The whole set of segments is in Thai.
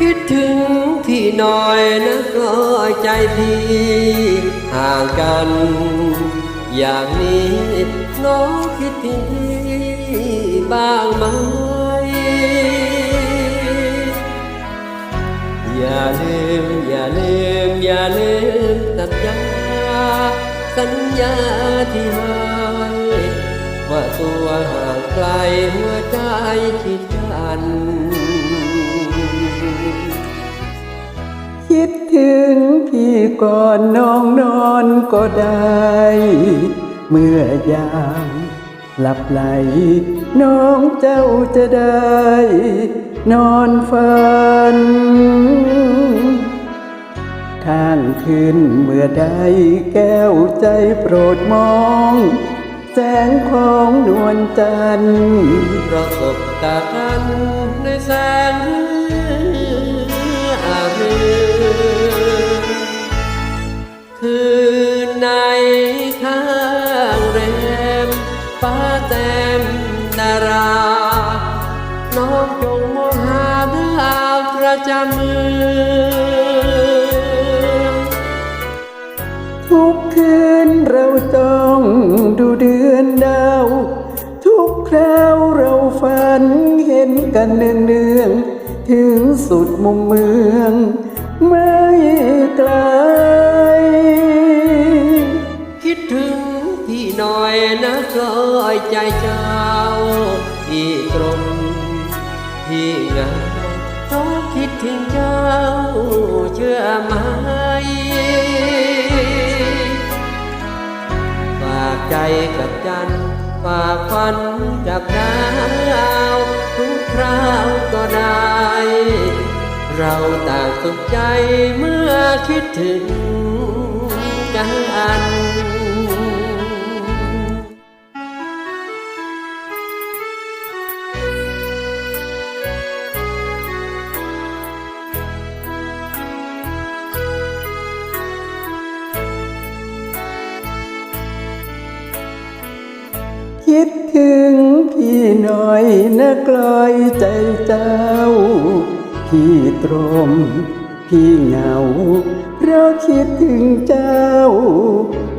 คิดถึงพี่หน่อยนะก็ใจพี่ห่างกัน อย่างนี้น้องคิดถึงพี่บ้างไหมอย่าลืมอย่าลืมอย่าลืมสัญญาสัญญาที่ให้ว่าตัวห่างไกลหัวใจคิดกัน คิดถึงพี่ก่อนน้องนอนก็ได้ เมื่อยามหลับไหล น้องเจ้าจะได้ นอนฝันข้างคืนเมื่อใดแก้วใจโปรดมอง แสงของนวลจันทร์ประสบตากันในแสง องจงมองหาดาวประจำมือ ทุกคืนเราต้องดูเดือนดาว ทุกคราวเราฝันเห็นกันเนืองเนืองๆถึงสุดมุมเมือง ไม่ไกล คิดถึงพี่หน่อยนะกลอยใจเจ้าพี่ตรง พี่เหงาเพราะคิดถึงเจ้าเชื่อไหมฝากใจกับจันฝากฝันกับดาวทุกคราวก็ได้ เราต่างสุขใจเมื่อคิดถึงกัน คิดถึงพี่หน่อยนะกลอยใจเจ้า พี่ตรม พี่เหงา เพราะคิดถึงเจ้า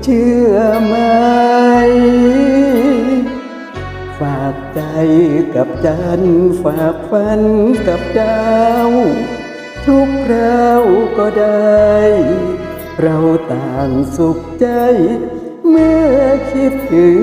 เชื่อไหม ฝากใจกับจันฝากฝันกับดาวทุกคราวก็ได้ เราต่างสุขใจ เมื่อคิดถึง